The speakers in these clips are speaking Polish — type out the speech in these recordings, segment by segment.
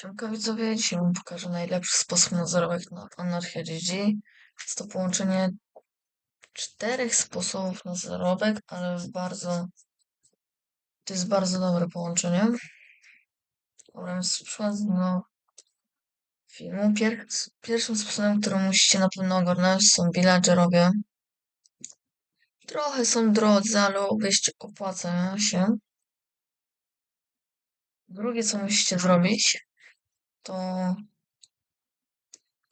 Siemka widzowie, dzisiaj wam pokażę najlepszy sposób na zarobek na Anarchia GG. Jest to połączenie czterech sposobów na zarobek, ale w bardzo... To jest bardzo dobre połączenie. Dobra, więc przechodzę do filmu. Pier... Pierwszym sposobem, który musicie na pewno ogarnąć są villagerowie. Trochę są drodzy, ale obejść opłaca się. Drugie, co musicie zrobić, to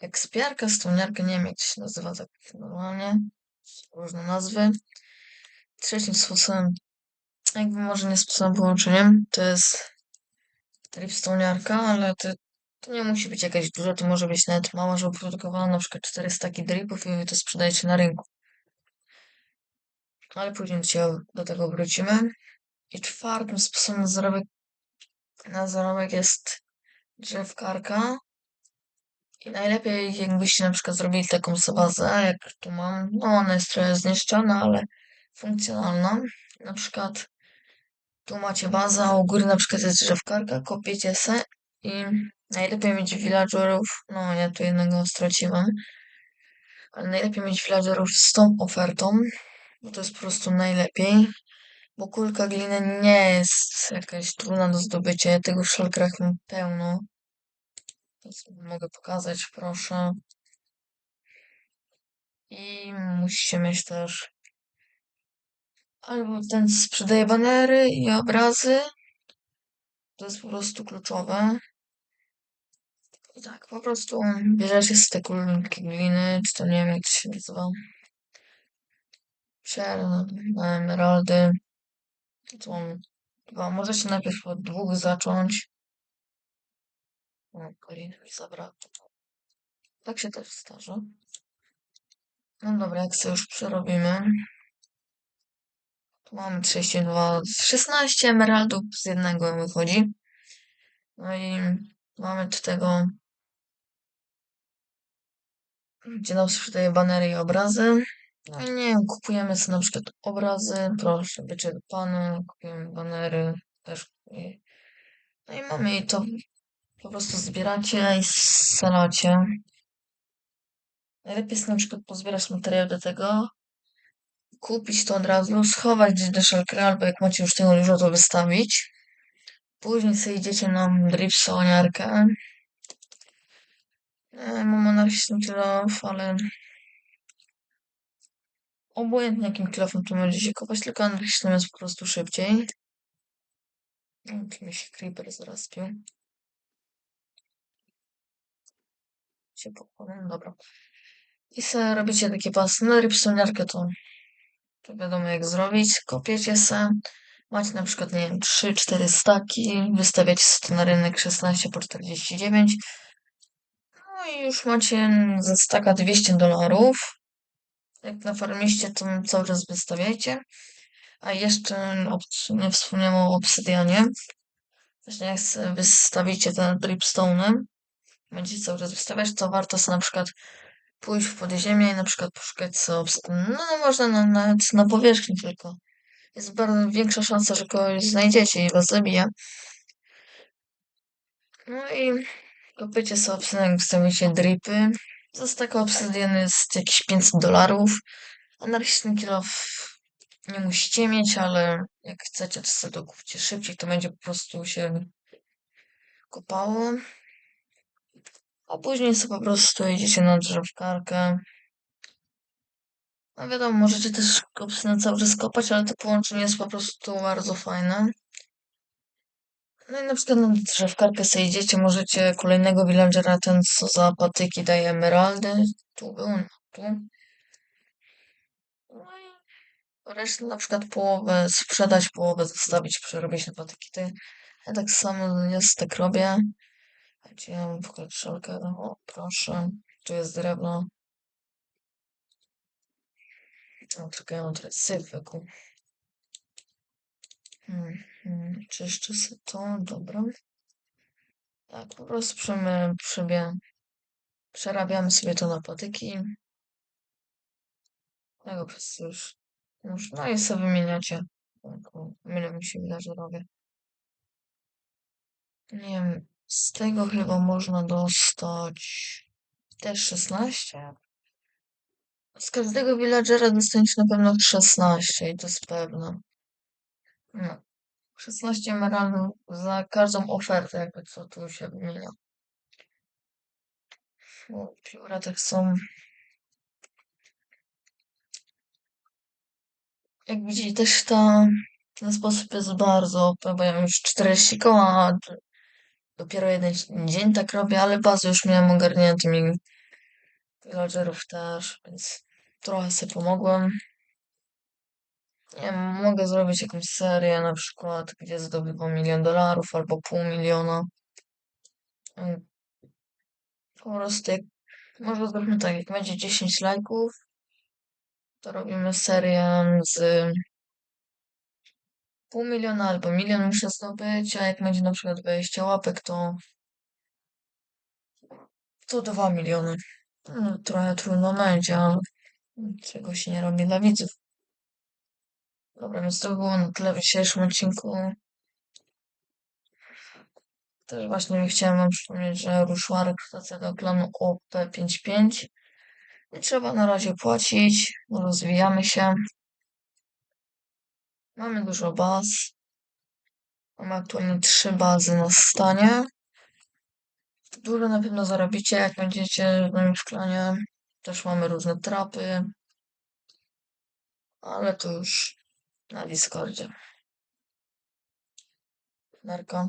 ekspiarka, stoniarka, nie wiem jak się nazywa tak normalnie, różne nazwy. Trzecim sposobem, jakby może nie sposobem połączeniem, to jest dripstoniarka, ale to, to nie musi być jakaś duża, to może być nawet mała, żeby produkowała na przykład 4 staki dripów i to sprzedajecie na rynku. Ale później do tego wrócimy. I czwartym sposobem na zarobek, na zarobek jest drzewkarka. I najlepiej jakbyście na przykład zrobili taką bazę, jak tu mam. No ona jest trochę zniszczona, ale funkcjonalna. Na przykład tu macie bazę, a u góry na przykład jest drzewkarka, kopiecie se i najlepiej mieć villagerów, no ja tu jednego straciłem, ale najlepiej mieć villagerów z tą ofertą, bo to jest po prostu najlepiej, bo kulka gliny nie jest jakaś trudna do zdobycia, ja tego w szalkrach mam pełno. Więc mogę pokazać, proszę. I musicie mieć też albo ten sprzedaje banery i obrazy. To jest po prostu kluczowe. Tak, po prostu bierzecie z te kulki gliny, czy to nie wiem jak to się nazywa. Czerwone, emeraldy. Mam dwa. Możecie najpierw od dwóch zacząć. O, gliny mi zabrakło. Tak się też zdarza. No dobra, jak sobie już przerobimy. Tu mamy 32, 16 emeraldów z jednego wychodzi. No i mamy do tego, gdzie nam sprzedaje banery i obrazy. Nie kupujemy sobie na przykład obrazy, proszę, bycie do panu, kupujemy banery, też No i mamy i to po prostu zbieracie i scalacie. Najlepiej jest na przykład pozbierać materiał do tego, kupić to od razu, schować gdzieś do szalkera, albo jak macie już tego dużo, to wystawić. Później sobie idziecie na dripsoniarkę. E, mam anarchistyczny kilof, ale obojętnie jakim kilofem tu będziecie kopać, tylko anarchistycznym jest po prostu szybciej. Tu mi się creeper zaraspił. Się pokładam, dobra. I sobie robicie takie pasy. Na dripsoniarkę to, to wiadomo jak zrobić. Kopiecie se. Macie na przykład, nie wiem, 3-4 staki, wystawiacie to na rynek 16 po 49. No i już macie ze staka 200 dolarów. Jak na farmiście, to cały czas wystawiajcie. A jeszcze nie wspomniałem o obsydianie. Właśnie jak wystawicie ten dripstone, będziecie cały czas wystawiać, to warto sobie na przykład pójść w podziemie i na przykład poszukać obsydianu. No można na, nawet na powierzchni tylko jest bardzo większa szansa, że kogoś znajdziecie i was zabije. No i kopycie sobie obsydian, wstawicie dripy. Za taką obsydian jest jakieś 500 dolarów. Anarchistyczny kilof nie musicie mieć, ale jak chcecie, to sobie dokupcie szybciej, to będzie po prostu się kopało. A później sobie po prostu idziecie na drzewkarkę. No wiadomo, możecie też obsydian cały czas kopać, ale to połączenie jest po prostu bardzo fajne. No i na przykład na drzewkarkę sobie idziecie, możecie kolejnego villagera, ten co za patyki daje emeraldy. Tu był, no, tu. No i resztę na przykład połowę sprzedać, połowę zostawić, przerobić na patyki. To ja tak samo jest, tak robię. Gdzie ja mam pokazać szalkę? O, proszę. Tu jest drewno. O, tylko ja mam teraz syf. Hmm, czyszczę sobie to, dobra. Tak, po prostu przemy, przebie, przerabiamy sobie to na patyki. Tego przez już, no i sobie wymieniacie. Tak, Mylę mi się wydarzy robię. Nie wiem, Z tego chyba można dostać też 16. Z każdego villagera dostaniesz na pewno 16 i to jest pewne. No. 16 emeraldów za każdą ofertę, jakby co tu się wymienia. Pióra tak są. Jak widzicie, też ta, ten sposób jest bardzo OP, bo ja mam już 40 koła, dopiero jeden dzień tak robię, ale bazę już miałem ogarniętymi villagerów też, więc trochę sobie pomogłem. Wiem, mogę zrobić jakąś serię na przykład, gdzie zdobywam milion dolarów albo pół miliona. Po prostu jak, może zróbmy tak, jak będzie 10 lajków, to robimy serię z pół miliona albo milion muszę zdobyć, a jak będzie na przykład 20 łapek, to to 2 miliony. No, trochę trudno będzie, ale czego się nie robi dla widzów. Dobra, więc to było na tyle w dzisiejszym odcinku. Też właśnie chciałem wam przypomnieć, że ruszyła rekrutacja do klanu OP55. Nie trzeba na razie płacić, rozwijamy się. Mamy dużo baz. Mamy aktualnie trzy bazy na stanie. Dużo na pewno zarobicie, jak będziecie w klanie. Też mamy różne trapy. Ale to już na Discordzie. Narko.